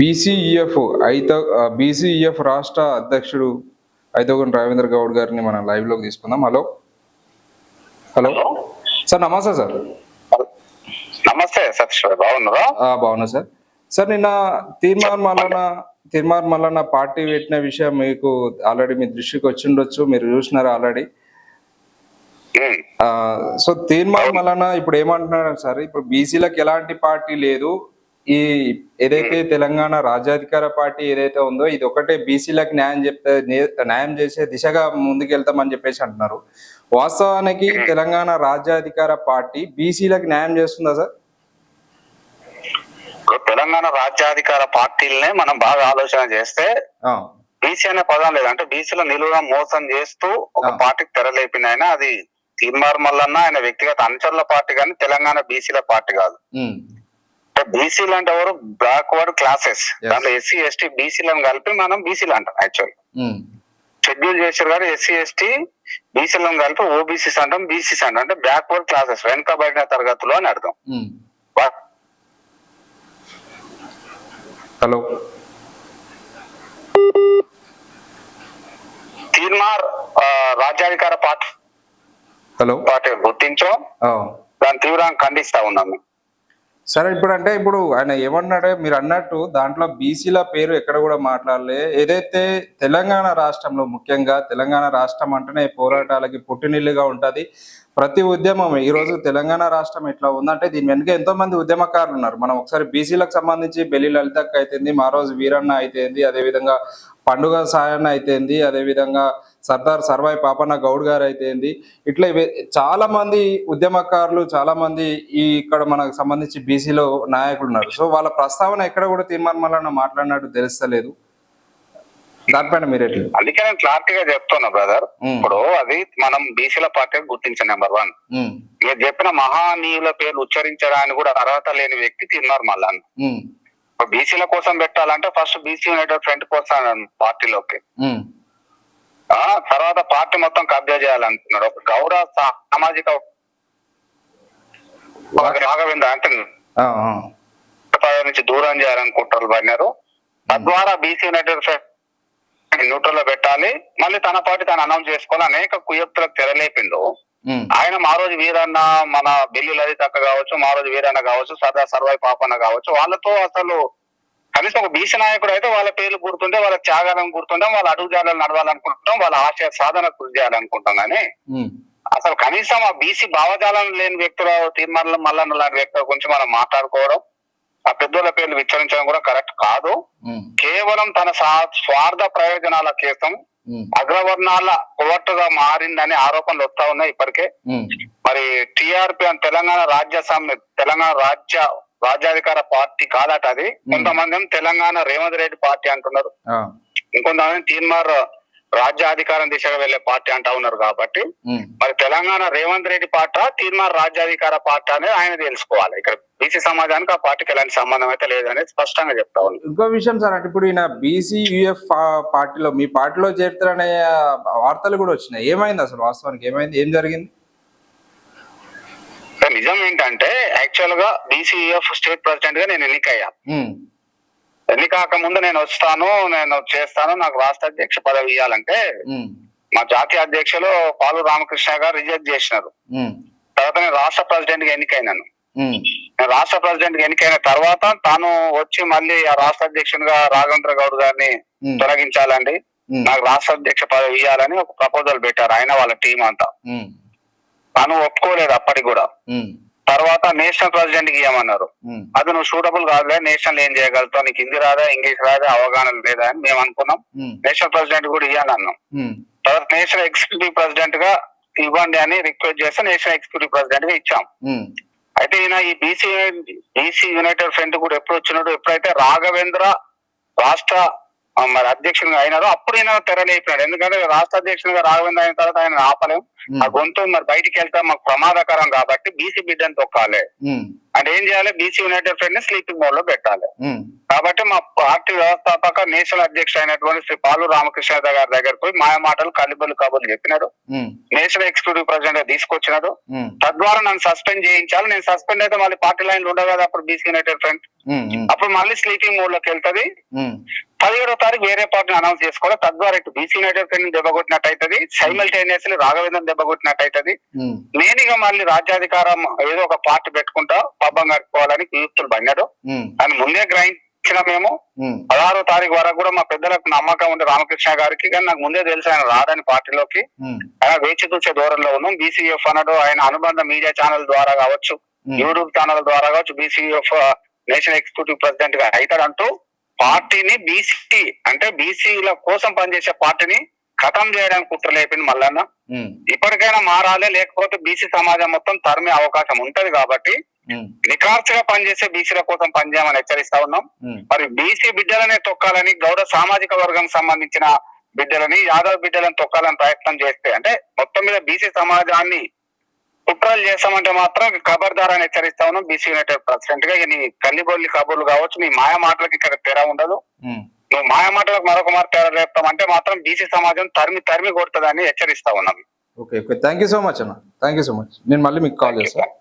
బీసీఈఎఫ్ ఐత బీసీఈఎఫ్ రాష్ట్ర అధ్యక్షుడు ఐతోగన్ రవీంద్ర గౌడ్ గారిని మనం లైవ్లోకి తీసుకుందాం. హలో. హలో. సార్ నమస్తే సార్. నమస్తే సతీష్ బాగున్నారా? బాగున్నా సార్. సార్ నిన్న తీర్మాన్ మల్లన్న తీర్మాన్ మల్లన్న పార్టీ పెట్టిన విషయం మీకు ఆల్రెడీ మీ దృష్టికి వచ్చి ఉండొచ్చు మీరు చూసినారు ఆల్రెడీ. సో తీర్మాన్ మల్లన్న ఇప్పుడు ఏమంటున్నారు సార్ ఇప్పుడు బీసీలకు ఎలాంటి పార్టీ లేదు ఈ ఏదైతే తెలంగాణ రాజ్యాధికార పార్టీ ఏదైతే ఉందో ఇది ఒకటే బీసీలకు న్యాయం చెప్తే న్యాయం చేసే దిశగా ముందుకెళ్తామని చెప్పేసి అంటున్నారు. వాస్తవానికి తెలంగాణ రాజ్యాధికార పార్టీ బీసీలకు న్యాయం చేస్తుందా సార్? తెలంగాణ రాజ్యాధికార పార్టీలనే మనం బాగా ఆలోచన చేస్తే బీసీ అనే పదం లేదు. అంటే బీసీలో నిలువుగా మోసం చేస్తూ ఒక. పార్టీకి తెరలేపిన ఆయన అది తీర్మార్ మల్లన్న ఆయన వ్యక్తిగత అనుచరుల పార్టీ కానీ తెలంగాణ బీసీల పార్టీ కాదు. అంటే బీసీలు అంటే ఎవరు? Backward classes. దాంట్లో ఎస్సీ ఎస్టీ బీసీలను కలిపి మనం బీసీలు అంటాం యాక్చువల్ షెడ్యూల్ చేశారు కానీ ఎస్సీ ఎస్టీ బీసీలను కలిపి ఓబీసీస్ అంటాం బీసీస్ అంటాం. అంటే బ్యాక్వర్డ్ క్లాసెస్ వెనుకబడిన తరగతులు అని అర్థం. ఉమ్. హలో. తీర్మార్ రాజ్యాధికార పార్టీ హలో. పార్టీ గుర్తించో. ఆ. దాన్ని తీవ్రంగా ఖండిస్తా ఉన్నాము సరే ఇప్పుడు అంటే ఇప్పుడు ఆయన ఏమన్నాడే? మీరు అన్నట్టు దాంట్లో బీసీల పేరు ఎక్కడ కూడా మాట్లాడలే. ఏదైతే తెలంగాణ రాష్ట్రంలో ముఖ్యంగా తెలంగాణ రాష్ట్రం అంటేనే పోరాటాలకి పుట్టినిల్లుగా ఉంటది. ప్రతి ఉద్యమం ఈరోజు తెలంగాణ రాష్ట్రం ఎట్లా ఉందంటే దీని వెనుక ఎంతో మంది ఉద్యమకారులు ఉన్నారు. మనం ఒకసారి బీసీలకు సంబంధించి బెల్లి లలితక్క అయితేంది మా రోజు వీరన్న అయితేంది అదే విధంగా పండుగ సాయన్న అయితేంది అదే విధంగా సర్దార్ సర్వాయి పాపన్న గౌడ్ గారు అయితేంది. ఇట్లా ఇవే- చాలా మంది ఉద్యమకారులు చాలా మంది ఈ ఇక్కడ మనకు సంబంధించి బీసీలో నాయకులు ఉన్నారు. సో వాళ్ళ ప్రస్తావన ఎక్కడ కూడా తీర్మానం మాట్లాడినట్టు తెలుస్తలేదు. దానిపైన మీరు అందుకే నేను క్లారిటీగా చెప్తున్నా బ్రదర్ ఇప్పుడు అది మనం బీసీల పార్టీ గుర్తించిన నెంబర్ వన్ మీరు చెప్పిన మహానీయుల పేర్లు ఉచ్చరించడానికి కూడా అర్హత లేని వ్యక్తి తిన్నారు మళ్ళా. బీసీల కోసం పెట్టాలంటే ఫస్ట్ బీసీ యునైటెడ్ ఫ్రంట్ కోసం పార్టీలోకి. తర్వాత పార్టీ మొత్తం కబ్జా చేయాలనుకున్నాడు ఒక గౌడ సామాజిక రాఘవేంద్ర అంటే నుంచి దూరం చేయాలనుకుంటారు పడినారు తద్వారా బీసీ యునైటెడ్ ఫ్రంట్ న్యూట్రల్లో పెట్టాలి. మళ్ళీ తన పార్టీ తను అనౌన్స్ చేసుకోవాలి. అనేక కుయక్తులకు తెరలేపిండు. ఆయన మా రోజు వీరన్న మన బిల్లు లలిత కావచ్చు మా రోజు వీరన్న కావచ్చు సదా సర్వాయి పాపన్న కావచ్చు. వాళ్ళతో అసలు కనీసం ఒక బీసీ నాయకుడు అయితే వాళ్ళ పేర్లు గుర్తుంటే వాళ్ళ త్యాగాలను గుర్తుంటాం వాళ్ళ అడుగుజాలను నడవాలనుకుంటాం వాళ్ళ ఆశయ సాధన కృషి చేయాలనుకుంటాం కానీ అసలు కనీసం ఆ బీసీ భావజాలం లేని వ్యక్తుల తీర్మానం మల్లన్న లాంటి వ్యక్తుల గురించి మనం మాట్లాడుకోవడం ఆ పెద్దోళ్ళ పేర్లు విచ్చరించడం కూడా కరెక్ట్ కాదు. కేవలం తన స్వార్థ ప్రయోజనాల కేసం అగ్రవర్ణాల కొవట్టుగా మారిందనే ఆరోపణలు వస్తా ఉన్నాయి ఇప్పటికే. మరి టిఆర్పి అని తెలంగాణ రాజ్య సమ్మె తెలంగాణ రాజ్య రాజ్యాధికార పార్టీ కాదట అది. కొంతమంది తెలంగాణ రేవంత్ రెడ్డి పార్టీ అంటున్నారు. ఇంకొంతమంది తీన్మార్ రాజ్యాధికారం దిశగా వెళ్ళే పార్టీ అంటా ఉన్నారు కాబట్టి. మరి తెలంగాణ రేవంత్ రెడ్డి పార్టీ తీన్మార్ రాజ్యాధికార పార్టీ అనేది ఆయన తెలుసుకోవాలి. ఇక్కడ బీసీ సమాజానికి ఆ పార్టీకి ఎలాంటి సంబంధం అయితే లేదనేది స్పష్టంగా చెప్తా ఉన్నాను ఇంకో విషయం సార్ అంటే ఇప్పుడు ఈయన బీసీ యుఎఫ్ పార్టీలో మీ పార్టీలో చేరుతారనే వార్తలు కూడా వచ్చినాయి. ఏమైంది అసలు వాస్తవానికి? ఏమైంది? ఏం జరిగింది? నిజం ఏంటంటే యాక్చువల్గా బీసీఎఫ్ స్టేట్ ప్రెసిడెంట్గా నేను ఎన్నికయ్యా. ఉమ్, ఎన్నికాక ముందు నేను వస్తాను నేను చేస్తాను నాకు రాష్ట్ర అధ్యక్ష పదవి ఇవ్వాలంటే మా జాతీయ అధ్యక్షులు పాలు రామకృష్ణ గారు రిజెక్ట్ చేసినారు. తర్వాత నేను రాష్ట్ర ప్రెసిడెంట్గా ఎన్నికైనాను రాష్ట్ర ప్రెసిడెంట్గా ఎన్నికైన తర్వాత తాను వచ్చి మళ్ళీ ఆ రాష్ట్ర అధ్యక్షునిగా రాఘవేంద్ర గౌడ్ గారిని తొలగించాలండి. నాకు రాష్ట్ర అధ్యక్ష పదవి ఇవ్వాలని ఒక ప్రపోజల్ పెట్టారు ఆయన వాళ్ళ టీం అంతా. తాను ఒప్పుకోలేదు అప్పటికి కూడా. తర్వాత నేషనల్ ప్రెసిడెంట్కి ఇవ్వమన్నారు అది నువ్వు సూటబుల్ కాదులే నేషనల్ ఏం చేయగలుగుతావు నీకు హిందీ రాదా ఇంగ్లీష్ రాదా అవగాహన లేదా అని మేము అనుకున్నాం. నేషనల్ ప్రెసిడెంట్ కూడా ఇవ్వాలి అన్నాం. తర్వాత నేషనల్ ఎగ్జిక్యూటివ్ ప్రెసిడెంట్గా ఇవ్వండి అని రిక్వెస్ట్ చేస్తే నేషనల్ ఎగ్జిక్యూటివ్ ప్రెసిడెంట్గా ఇచ్చాం అయితే ఈయన ఈ బీసీ బీసీ యునైటెడ్ ఫ్రంట్ కూడా ఎప్పుడు వచ్చినాడు ఎప్పుడైతే రాఘవేంద్ర రాష్ట్ర మరి అధ్యక్షునిగా అయినారో అప్పుడు ఈయన తెరలేపినాడు ఎందుకంటే రాష్ట్ర అధ్యక్షునిగా రాఘవేంద్ర అయిన తర్వాత ఆయన ఆపలేం. ఉమ్, ఆ గొంతు మరి బయటికి వెళ్తే మాకు ప్రమాదకరం కాబట్టి బీసీ బిడ్డను తొక్కాలి. అంటే ఏం చేయాలి? బీసీ యునైటెడ్ ఫ్రంట్ని స్లీపింగ్ మోడ్లో పెట్టాలి. కాబట్టి మా పార్టీ వ్యవస్థాపక నేషనల్ అధ్యక్షుడు అయినటువంటి శ్రీ పాలు రామకృష్ణ గారి దగ్గర పోయి మాయ మాటలు కల్లిబుల్లి కబుర్లు చెప్పినాడు. నేషనల్ ఎగ్జిక్యూటివ్ ప్రెసిడెంట్గా తద్వారా నన్ను సస్పెండ్ చేయించాలి. నేను సస్పెండ్ అయితే మళ్ళీ పార్టీ లైన్ ఉండవు కదా అప్పుడు బీసీ యునైటెడ్ ఫ్రంట్ అప్పుడు మళ్ళీ స్లీపింగ్ మోడ్లోకి వెళ్తది. పదిహేడో తారీఖు వేరే పార్టీని అనౌన్స్ చేసుకోవాలి. తద్వారా ఇటు బీసీ యునైటెడ్ ఫ్రంట్ దెబ్బ కొట్టినట్టు అవుతుంది. సైమల్టేనియస్లీ రాఘవేంద్ర దెబ్బ నేను ఇక మళ్ళీ రాజ్యాధికారం ఏదో ఒక పార్టీ పెట్టుకుంటా పబ్బం కట్టుకోవాలని పడినాడు ఉమ్, అని ముందే గ్రహించిన మేము. పదహారో తారీఖు వరకు కూడా మా పెద్దలకు నమ్మకం ఉంది రామకృష్ణ గారికి కానీ నాకు ముందే తెలుసు ఆయన రాడని పార్టీలోకి. ఆయన వేచి చూసే దూరంలో ఉన్నాం. బీసీఎఫ్ అన్నాడు ఆయన అనుబంధ మీడియా ఛానల్ ద్వారా కావచ్చు యూట్యూబ్ ఛానల్ ద్వారా కావచ్చు బీసీఎఫ్ నేషనల్ ఎగ్జిక్యూటివ్ ప్రెసిడెంట్గా అవుతాడంటూ పార్టీని బీసీ అంటే బీసీల కోసం పనిచేసే పార్టీని ఖతం చేయడానికి కుట్ర లేపింది మల్లన్న. ఇప్పటికైనా మారాలి లేకపోతే బీసీ సమాజం మొత్తం తరిమే అవకాశం ఉంటది కాబట్టి నిఖార్చుగా పనిచేసే బీసీల కోసం పనిచేయమని హెచ్చరిస్తా ఉన్నాం. మరి బీసీ బిడ్డలనే తొక్కాలని గౌడ సామాజిక వర్గం సంబంధించిన బిడ్డలని యాదవ్ బిడ్డలను తొక్కాలని ప్రయత్నం చేస్తే అంటే మొత్తం మీద బీసీ సమాజాన్ని కుట్రలు చేస్తామంటే మాత్రం ఖబర్దార్ అని హెచ్చరిస్తా ఉన్నాం బీసీ యునైటెడ్ ప్రెసిడెంట్గా నీ కల్లిబొల్లి కబుర్లు కావచ్చు నీ మాయ మాటలకి ఇక్కడ తెర ఉండదు. నువ్వు మాయ మాటలకు మరొక మాట తెర లేపుతామంటే మాత్రం బీసీ సమాజం తరిమి తరిమి కొడుతుందని హెచ్చరిస్తా ఉన్నాం. Okay okay thank you so much అన్న. థ్యాంక్ యూ సో మచ్ నేను మళ్ళీ మీకు కాల్ చేస్తాను